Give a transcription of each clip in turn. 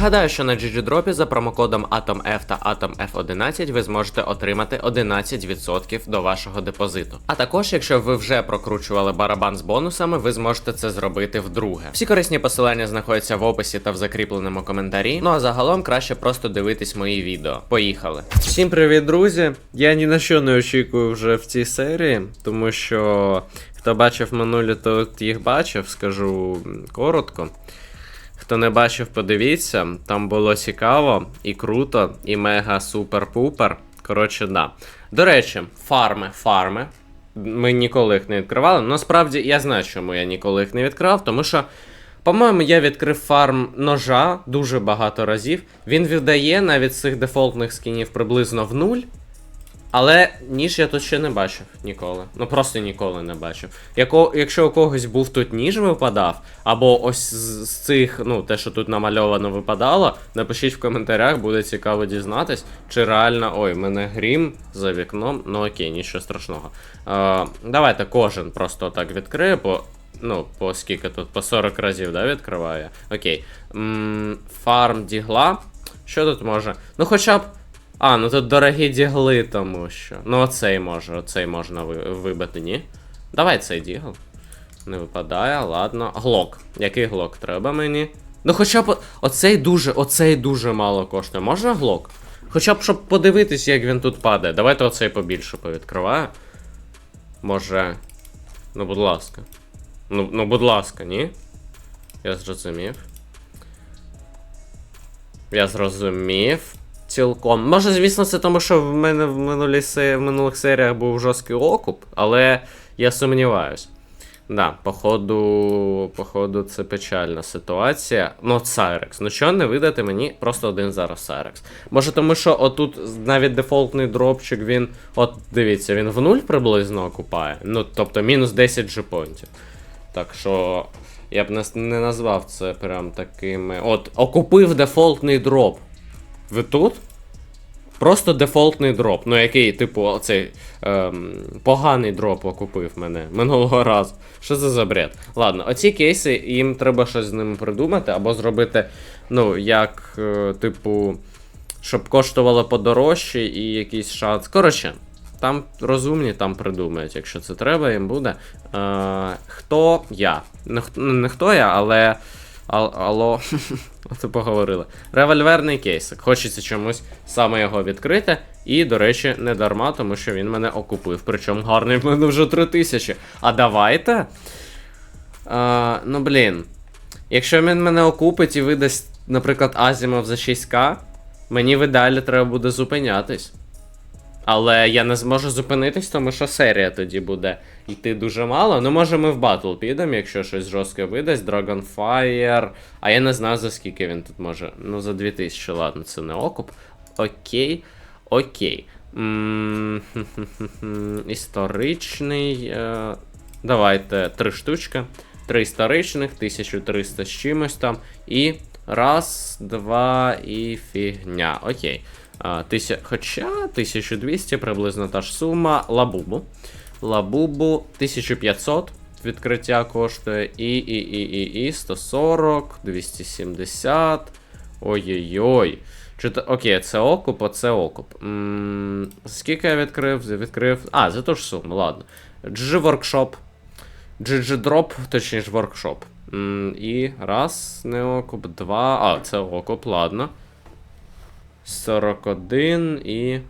Нагадаю, що на GGDrop за промокодом AtomF та AtomF11 ви зможете отримати 11% до вашого депозиту. А також, якщо ви вже прокручували барабан з бонусами, ви зможете це зробити вдруге. Всі корисні посилання знаходяться в описі та в закріпленому коментарі. Ну а загалом краще просто дивитись мої відео. Поїхали! Всім привіт, друзі! Я ні на що не очікую вже в цій серії, тому що хто бачив минулі, то їх бачив, скажу коротко. Хто не бачив, подивіться, там було цікаво і круто, і мега супер-пупер. Коротше, да. До речі, фарми, фарми. Ми ніколи їх не відкривали. Насправді я знаю, чому я ніколи їх не відкривав, тому що, по-моєму, я відкрив фарм ножа дуже багато разів. Він віддає навіть з цих дефолтних скінів приблизно в нуль. Але ніж я тут ще не бачив ніколи. Ну просто ніколи не бачив. Яко, якщо у когось був тут ніж випадав, або ось з, з цих, ну, те, що тут намальовано, випадало, напишіть в коментарях, буде цікаво дізнатись, чи реально. Ой, мене грім за вікном. Ну окей, нічого страшного. Е, давайте кожен просто так відкриє, по. Ну, по скільки тут? По 40 разів, да, відкриває. Окей. м фарм дігла. Що тут може? Ну, хоча б. А, ну тут дорогі дігли, тому що. Ну, оцей може, оцей можна вибити, ні? Давай цей дігл. Не випадає, ладно. Глок. Який глок треба мені? Ну хоча б оцей дуже, оцей дуже мало коштує. Можна глок? Хоча б щоб подивитись, як він тут падає. Давайте оцей побільше повідкриваю. Може. Ну, будь ласка. Ну, ну будь ласка, ні? Я зрозумів. Я зрозумів. Цілком. Може, звісно, це тому, що в мене в, минулі, в минулих серіях був жорсткий окуп, але я сумніваюсь. Да, походу, походу, це печальна ситуація. Ну, Сайрекс. Ну що не видати мені просто один зараз Сайрекс. Може, тому що отут навіть дефолтний дропчик, він. От дивіться, він в нуль приблизно окупає. Ну, тобто мінус 10 джипонтів. Так що я б не назвав це прям такими. От, окупив дефолтний дроп. Ви тут? Просто дефолтний дроп. Ну, який, типу, оцей ем, поганий дроп окупив мене минулого разу. Що це за бред? Ладно, оці кейси, їм треба щось з ними придумати, або зробити, ну, як, е, типу, щоб коштувало подорожче і якийсь шанс. Коротше, там розумні, там придумають, якщо це треба, їм буде. Е, хто я? Не, не хто я, але. Ал, алло, оце поговорили. Револьверний кейсик. Хочеться чомусь саме його відкрити. І, до речі, не дарма, тому що він мене окупив. Причому гарний в мене вже 3000. А давайте. А, ну, блін. Якщо він мене окупить і видасть, наприклад, Азімов за 6к, мені в ідеалі треба буде зупинятись. Але я не зможу зупинитись, тому що серія тоді буде йти дуже мало. Ну, може, ми в батл підемо, якщо щось жорстке видасть. Dragonfire. А я не знаю за скільки він тут може. Ну, за 2000, ладно, це не окуп. Окей. Окей. Історичний. е, Давайте три штучки. Три історичних, 1300 з чимось там. І раз, два і фігня. Окей. Тися... Хоча 1200 приблизно та ж сума. Лабубу. Лабубу 1500 відкриття коштує. І, і, і, і, і 140, 270. Ой-ой-ой. Чи то... Окей, це окуп, а це окуп. м скільки я відкрив? Відкрив. А, за ту ж суму, ладно. GG Workshop. GG Drop, точніше. М, І раз, не окуп, два. А, це окуп, ладно. 41 і.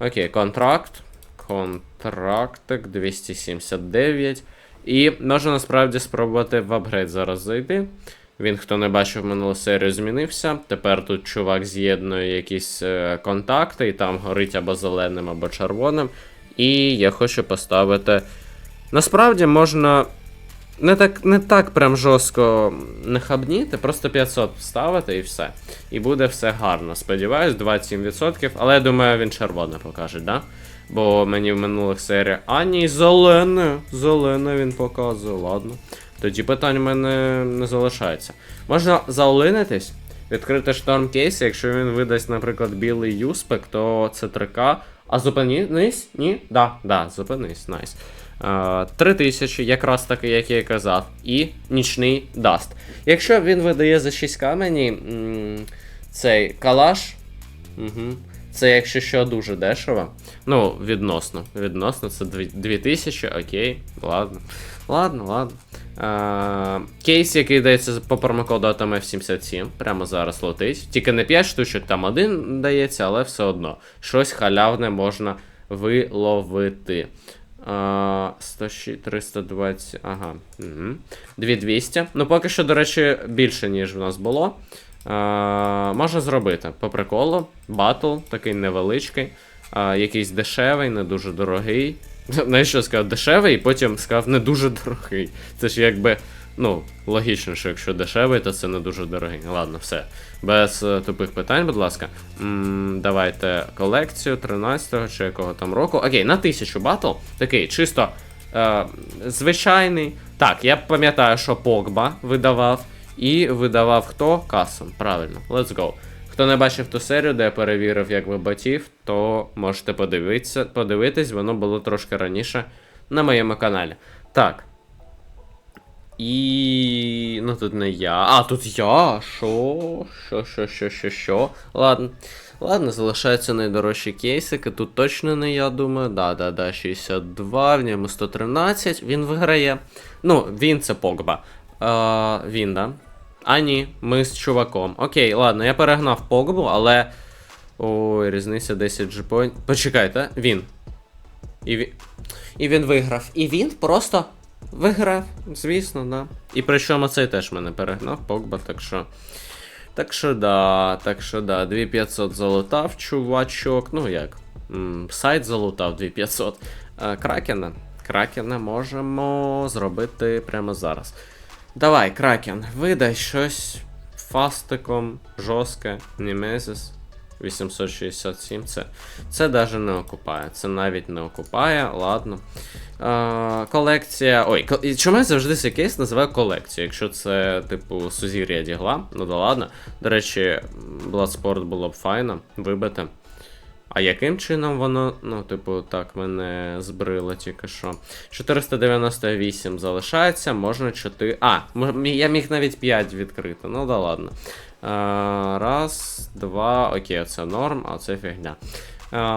Окей, контракт. Контрактик 279. І можна насправді спробувати в апгрейд зараз зайти. Він, хто не бачив минулу серію, змінився. Тепер тут чувак з'єднує якісь е, контакти, і там горить або зеленим, або червоним. І я хочу поставити. Насправді можна не так, не так прям жорстко не хабніти, просто 500 вставити і все. І буде все гарно. Сподіваюсь, 27%, але я думаю, він червоне покаже, да? Бо мені в минулих серіях. А ні, зелене. Зелене він показує, ладно. Тоді питань в мене не залишається. Можна заолинитись, відкрити шторм кейс, якщо він видасть, наприклад, білий юспек, то це 3К. А зупинись? Ні? Да, да, зупинись, найс. Е, 3000, якраз таки, як я і казав, і нічний даст. Якщо він видає за 6 камені, цей калаш. Угу. Це, якщо що, дуже дешево. Ну, відносно. Відносно, це 2000, окей, ладно. Ладно, ладно. А, кейс, який дається по промокоду ATMF77, прямо зараз летить. Тільки не 5 штучок, там один дається, але все одно. Щось халявне можна виловити. А, 106, 320, ага. Угу. 2200. Ну, поки що, до речі, більше, ніж в нас було. А, можна зробити по приколу. Батл, такий невеличкий, а, якийсь дешевий, не дуже дорогий. Знаєш, що сказав дешевий, і потім сказав не дуже дорогий. Це ж якби, ну, логічно, що якщо дешевий, то це не дуже дорогий. Ладно, все. Без е, тупих питань, будь ласка. м давайте колекцію 13-го чи якого там року. Окей, на 1000 батл. Такий чисто е, звичайний. Так, я пам'ятаю, що Погба видавав. І видавав хто? Касом. Правильно, let's go. Хто не бачив ту серію, де я перевірив, як ви ботів, то можете подивитися, подивитись, воно було трошки раніше на моєму каналі. Так. І. Ну тут не я. А, тут я. Що? Що, що, що, що, що? Ладно. Ладно, залишаються найдорожчі кейсики. Тут точно не я думаю. Да, да, да, 62, в ньому 113. Він виграє. Ну, він це Погба. Е, він, да? А ні, ми з чуваком. Окей, ладно, я перегнав Погбу, але. Ой, різниця 10 джипоінт. Почекайте, він. І він. І він виграв. І він просто виграв, звісно, да. І причому цей теж мене перегнав, Погба, так що. Так що да, так що да, 2500 залутав, чувачок. Ну як? сайт залутав 2500. Е, Кракена. Кракена можемо зробити прямо зараз. Давай, Кракен, видай щось фастиком, жорстке, Німезис. 867. Це це навіть не окупає. Це навіть не окупає, ладно. Е, колекція. Ой, і чому завжди цей кейс називаю колекцією, якщо це, типу, сузір'я дігла. Ну да ладно. До речі, Bloodsport було б файно вибити. А яким чином воно, ну, типу, так, мене збрило тільки що. 498 залишається, можна 4. А, я міг навіть 5 відкрити, ну да ладно. А, раз, два, окей, це норм, а це фігня.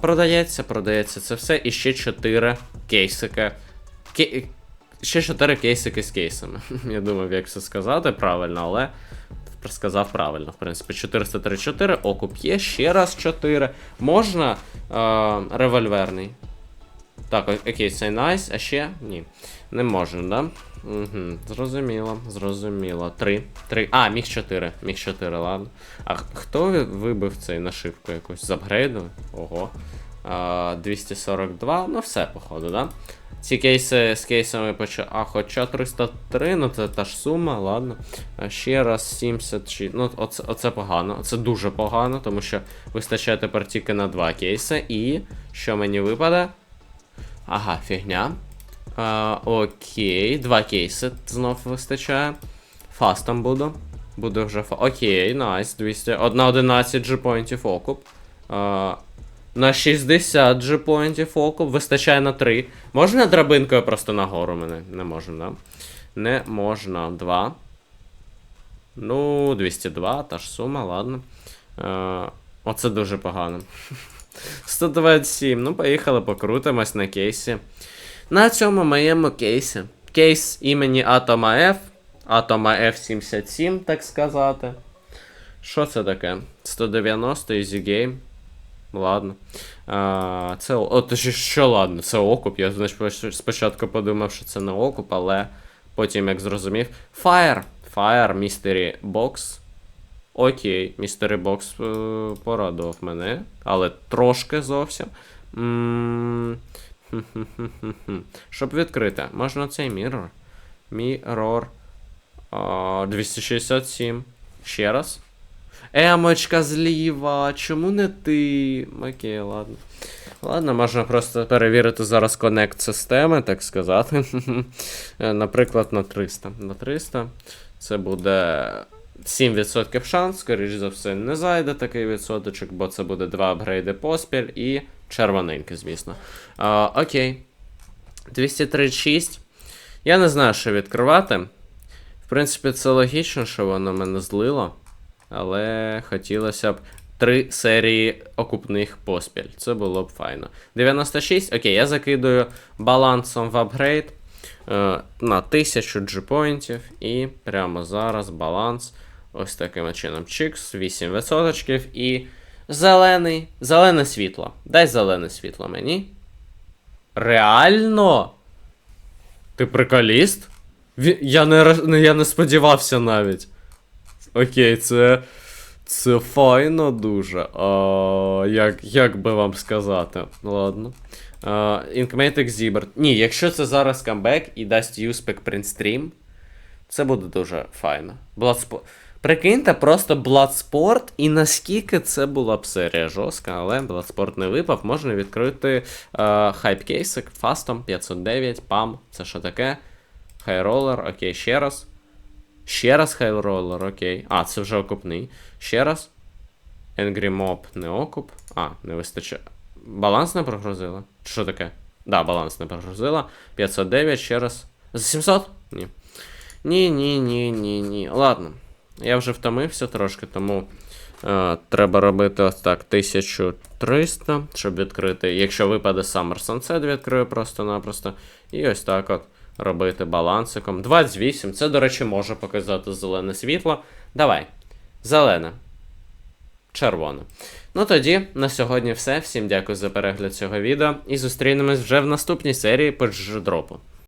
Продається, продається це все. І ще 4 кейсики. Ке... Ще 4 кейсики з кейсами. Я думав, як це сказати правильно, але сказав правильно, в принципі. 434, окуп є, ще раз 4. Можна е, револьверний. Так, окей, це найс, а ще ні. Не можна, да? Угу, зрозуміло, зрозуміло. 3. 3. А, міг 4. Міг 4, ладно. А хто вибив цей нашивку якусь? З апгрейду? Ого. А, 242, ну все, походу, да? Ці кейси з кейсами почали. А, хоча 303, ну це та ж сума, ладно. А ще раз 76. Ну, оце, оце погано. Це дуже погано, тому що вистачає тепер тільки на два кейси. І що мені випаде? Ага, фігня. А, окей, два кейси знов вистачає. Фастом буду. Буду вже фа. Окей, найс, 200. Од- На 11 джипоінтів окуп. А, на 60 джипоінтів окуп. Вистачає на 3. Можна драбинкою просто нагору мене? Не можна? Не можна. 2. Ну, 202, та ж сума, ладно. Е, оце дуже погано. 127. Ну, поїхали, покрутимось на кейсі. На цьому моєму кейсі. Кейс імені Атома F. Атома F77, так сказати. Що це таке? 190 Easy Game. Ладно. А, це. О, то що ладно, це окуп. Я знаєш, спочатку подумав, що це не окуп, але потім як зрозумів. Fire. Fire Mystery Box. Окей, Mystery Box е, порадував мене, але трошки зовсім. Щоб відкрити, можна цей. Mirror. А, 267. Ще раз. Емочка зліва, чому не ти? Окей, ладно. Ладно, можна просто перевірити зараз коннект системи, так сказати. Е, Наприклад, на 300. На 300 це буде 7% шанс, скоріш за все, не зайде такий відсоточок, бо це буде два апгрейди поспіль і червоненький, звісно. А, окей. 236. Я не знаю, що відкривати. В принципі, це логічно, що воно мене злило. але хотілося б три серії окупних поспіль. Це було б файно. 96, окей, я закидую балансом в апгрейд е, на 1000 G-поінтів і прямо зараз баланс ось таким чином. Чикс, 8% і зелений, зелене світло. Дай зелене світло мені. Реально? Ти приколіст? Я не, я не сподівався навіть. Окей, це. Це файно дуже. А, як, як би вам сказати? Ладно. Інкметик Зіберт. Ні, якщо це зараз камбек і дасть Юспек Принстрім, це буде дуже файно. Bloodsport. Прикиньте, просто Bloodsport, і наскільки це була б серія жорстка, але Bloodsport не випав, можна відкрити е, хайпкейсик фастом 509, пам, це що таке? Хайролер, окей, ще раз. Ще раз хайролер, окей. А, це вже окупний. Ще раз. Angry Mob не окуп. А, не вистачає. Баланс не прогрузила? Що таке? Да, баланс не прогрузила. 509, ще раз. За 700? Ні. Ні, ні, ні, ні, ні. Ладно. Я вже втомився трошки, тому е, треба робити ось так 1300, щоб відкрити. Якщо випаде Summer Sunset, відкрию просто-напросто. І ось так от робити балансиком. 28. Це, до речі, може показати зелене світло. Давай. Зелене. Червоне. Ну тоді на сьогодні все. Всім дякую за перегляд цього відео і зустрінемось вже в наступній серії по дропу.